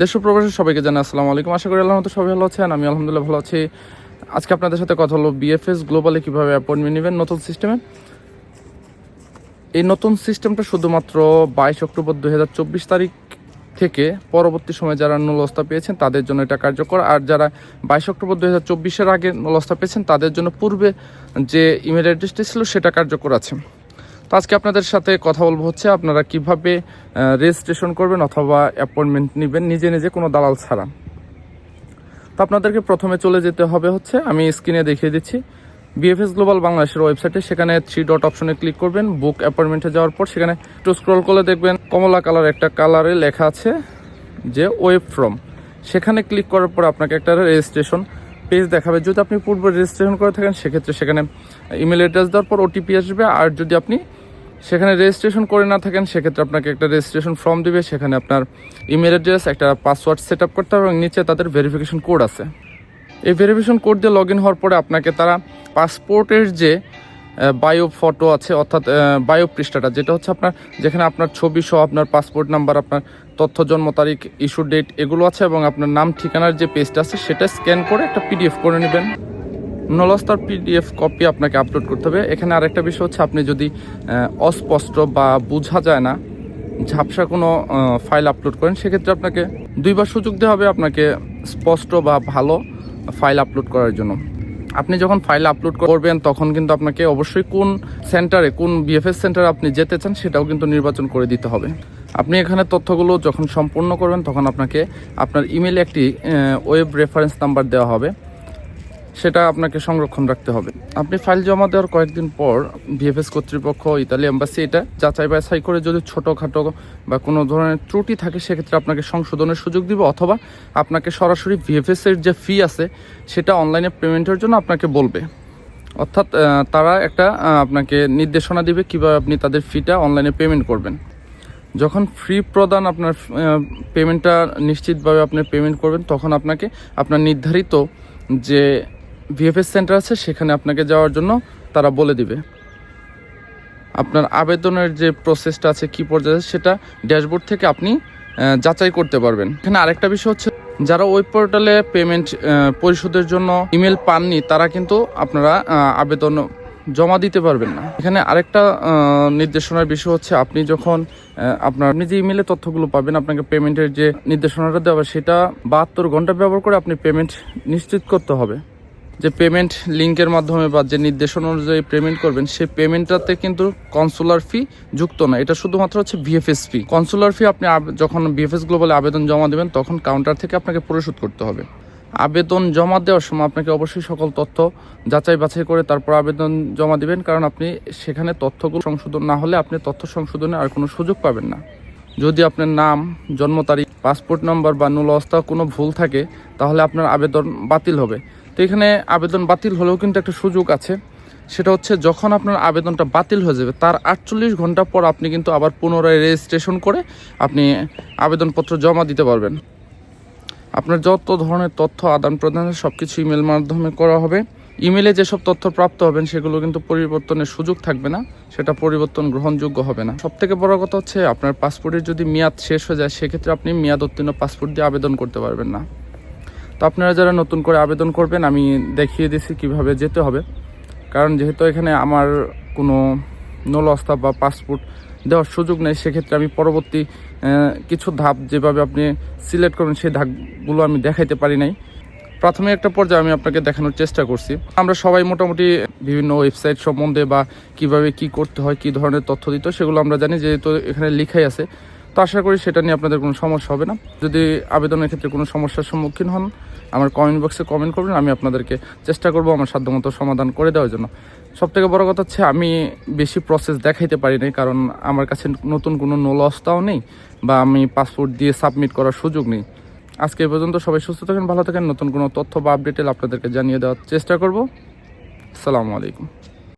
দেশ প্রবাসী সবাইকে জানাই আসসালামু আলাইকুম। আশা করি আল্লাহ মতো সবাই ভালো আছেন, আমি আলহামদুলিল্লাহ ভালো আছি। আজকে আপনাদের সাথে কথা হলো বিএফএস গ্লোবালে কীভাবে অ্যাপয়েন্টমেন্ট নেবেন, নতুন সিস্টেমে এই নতুন সিস্টেমটা শুধুমাত্র বাইশ অক্টোবর দু হাজার চব্বিশ তারিখ থেকে পরবর্তী সময়ে যারা নুলস্তা পেয়েছেন, তাদের জন্য এটা কার্যকর। আর যারা বাইশ অক্টোবর দু হাজার চব্বিশের আগে নুলস্তা পেয়েছেন, তাদের জন্য পূর্বে যে ইমেল অ্যাড্রেসটি ছিল, সেটা কার্যকর আছে। তো আজকে আপনাদের সাথে কথা বলব হচ্ছে আপনারা কীভাবে রেজিস্ট্রেশন করবেন অথবা অ্যাপয়েন্টমেন্ট নেবেন, নিজে নিজে কোনো দালাল ছাড়া। তো আপনাদেরকে প্রথমে চলে যেতে হবে হচ্ছে, আমি স্ক্রিনে দেখিয়ে দিচ্ছি। বিএফএস গ্লোবাল বাংলাদেশের ওয়েবসাইটে সেখানে থ্রি ডট অপশনে ক্লিক করবেন বুক অ্যাপয়েন্টমেন্টে যাওয়ার পর সেখানে একটু স্ক্রল করলে দেখবেন কমলা কালার একটা কালারে লেখা আছে যে ওয়েব ফ্রম সেখানে ক্লিক করার পর আপনাকে একটা রেজিস্ট্রেশন পেজ দেখাবে। যদি আপনি পূর্বে রেজিস্ট্রেশন করে থাকেন, সেক্ষেত্রে সেখানে ইমেল অ্যাড্রেস দেওয়ার পর ওটিপি আসবে। আর যদি আপনি সেখানে রেজিস্ট্রেশন করে না থাকেন, সেক্ষেত্রে আপনাকে একটা রেজিস্ট্রেশন ফর্ম দিবে, সেখানে আপনার ইমেল অ্যাড্রেস একটা পাসওয়ার্ড সেট আপ করতে হবে এবং নিচে তাদের ভেরিফিকেশন কোড আছে। এই ভেরিফিকেশন কোড দিয়ে লগ ইন হওয়ার পরে আপনাকে তারা পাসপোর্টের যে বায়ো ফটো আছে, অর্থাৎ বায়ো পৃষ্ঠাটা, যেটা হচ্ছে আপনার, যেখানে আপনার ছবি সহ আপনার পাসপোর্ট নাম্বার আপনার তথ্য, জন্ম তারিখ ইস্যু ডেট এগুলো আছে এবং আপনার নাম, ঠিকানার যে পেজটা আছে, সেটা স্ক্যান করে একটা পিডিএফ করে নেবেন। নলস্তার পিডিএফ কপি আপনাকে আপলোড করতে হবে। এখানে আরেকটা বিষয় হচ্ছে, আপনি যদি অস্পষ্ট বা বোঝা যায় না, ঝাপসা কোনো ফাইল আপলোড করেন, সেক্ষেত্রে আপনাকে দুইবার সুযোগ দেওয়া হবে আপনাকে স্পষ্ট বা ভালো ফাইল আপলোড করার জন্য। আপনি যখন ফাইল আপলোড করবেন, তখন কিন্তু আপনাকে অবশ্যই কোন সেন্টারে কোন বিএফএস সেন্টারে আপনি যেতে চান, সেটাও কিন্তু নির্বাচন করে দিতে হবে। আপনি এখানে তথ্যগুলো যখন সম্পূর্ণ করবেন, তখন আপনাকে আপনার ইমেলে একটি ওয়েব রেফারেন্স নাম্বার দেওয়া হবে। সেটা আপনাকে সংরক্ষণ রাখতে হবে। আপনি ফাইল জমা দেওয়ার কয়েকদিন পর ভিএফএস কর্তৃপক্ষ, ইতালি এম্বাসি এটা যাচাই বাছাই করে যদি ছোটোখাটো বা কোনো ধরনের ত্রুটি থাকে, সেক্ষেত্রে আপনাকে সংশোধনের সুযোগ দিবে অথবা আপনাকে সরাসরি ভিএফএস এর যে ফি আছে, সেটা অনলাইনে পেমেন্টের জন্য আপনাকে বলবে। অর্থাৎ তারা একটা আপনাকে নির্দেশনা দিবে কীভাবে আপনি তাদের ফিটা অনলাইনে পেমেন্ট করবেন। যখন ফ্রি প্রদান আপনার পেমেন্টটা নিশ্চিতভাবে আপনি পেমেন্ট করবেন, তখন আপনাকে আপনার নির্ধারিত যে ভিএফএস সেন্টার আছে, সেখানে আপনাকে যাওয়ার জন্য তারা বলে দিবে। আপনার আবেদনের যে প্রসেসটা আছে, কি পর্যায়ে সেটা ড্যাশবোর্ড থেকে আপনি যাচাই করতে পারবেন। এখানে আরেকটা বিষয় হচ্ছে, যারা ওয়েব পোর্টালে পেমেন্ট পরিশোধের জন্য ইমেল পাননি, তারা কিন্তু আপনারা আবেদন জমা দিতে পারবেন না। এখানে আরেকটা নির্দেশনার বিষয় হচ্ছে, আপনি যখন আপনার, আপনি যে ইমেলে তথ্যগুলো পাবেন, আপনাকে পেমেন্টের যে নির্দেশনাটা দেওয়া সেটা বাহাত্তর ঘণ্টা ব্যবহার করে আপনি পেমেন্ট নিশ্চিত করতে হবে। যে পেমেন্ট লিঙ্কের মাধ্যমে বা যে নির্দেশনা অনুযায়ী পেমেন্ট করবেন সেই পেমেন্টটাতে কিন্তু কনসুলার ফি যুক্ত না। এটা শুধুমাত্র হচ্ছে ভিএফএস ফি কনসুলার ফি আপনি যখন ভিএফএস গ্লোবালে আবেদন জমা দেবেন, তখন কাউন্টার থেকে আপনাকে পরিশোধ করতে হবে। আবেদন জমা দেওয়ার সময় আপনাকে অবশ্যই সকল তথ্য যাচাই বাছাই করে তারপর আবেদন জমা দিবেন, কারণ আপনি সেখানে তথ্যগুলো সংশোধন না হলে আপনি তথ্য সংশোধনে আর কোনো সুযোগ পাবেন না। যদি আপনার নাম, জন্ম তারিখ পাসপোর্ট নম্বর বা নুল অবস্থা কোনো ভুল থাকে, তাহলে আপনার আবেদন বাতিল হবে। তো এখানে আবেদন বাতিল হলেও কিন্তু একটা সুযোগ আছে। সেটা হচ্ছে যখন আপনার আবেদনটা বাতিল হয়ে যাবে, তার আটচল্লিশ ঘণ্টা পর আপনি কিন্তু আবার পুনরায় রেজিস্ট্রেশন করে আপনি আবেদনপত্র জমা দিতে পারবেন। আপনার যত ধরনের তথ্য আদান প্রদানের সব কিছু ইমেল মাধ্যমে করা হবে। ইমেলে যেসব তথ্য প্রাপ্ত হবেন, সেগুলো কিন্তু পরিবর্তনের সুযোগ থাকবে না, সেটা পরিবর্তন গ্রহণযোগ্য হবে না। সব থেকে বড় কথা হচ্ছে, আপনার পাসপোর্টের যদি মেয়াদ শেষ হয়ে যায়, সেক্ষেত্রে আপনি মেয়াদ উত্তীর্ণ পাসপোর্ট দিয়ে আবেদন করতে পারবেন না। তো আপনারা যারা নতুন করে আবেদন করবেন, আমি দেখিয়ে দিছি কীভাবে যেতে হবে। কারণ যেহেতু এখানে আমার কোনো নলস্তা বা পাসপোর্ট দেওয়ার সুযোগ নেই, সেক্ষেত্রে আমি পরবর্তী কিছু ধাপ যেভাবে আপনি সিলেক্ট করবেন, সেই ধাপগুলো আমি দেখাইতে পারি নাই। প্রাথমিক একটা পর্যায়ে আমি আপনাকে দেখানোর চেষ্টা করছি। আমরা সবাই মোটামুটি বিভিন্ন ওয়েবসাইট সম্বন্ধে বা কীভাবে কি করতে হয়, কি ধরনের তথ্য দিত সেগুলো আমরা জানি, যেহেতু এখানে লিখাই আছে। তো আশা করি সেটা নিয়ে আপনাদের কোনো সমস্যা হবে না। যদি আবেদনের ক্ষেত্রে কোনো সমস্যার সম্মুখীন হন আমার কমেন্ট বক্সে কমেন্ট করবেন, আমি আপনাদেরকে চেষ্টা করব আমার সাধ্যমতো সমাধান করে দেওয়ার জন্য। সব থেকে বড় কথা হচ্ছে, আমি বেশি প্রসেস দেখাইতে পারি নাই, কারণ আমার কাছে নতুন কোনো নো লসটাও নেই, বা আমি পাসপোর্ট দিয়ে সাবমিট করার সুযোগ নেই। আজকে এ পর্যন্ত সবাই সুস্থ থাকেন, ভালো থাকেন, নতুন কোনো তথ্য বা আপডেট আপনাদেরকে জানিয়ে দেওয়ার চেষ্টা করব। আসসালামু আলাইকুম।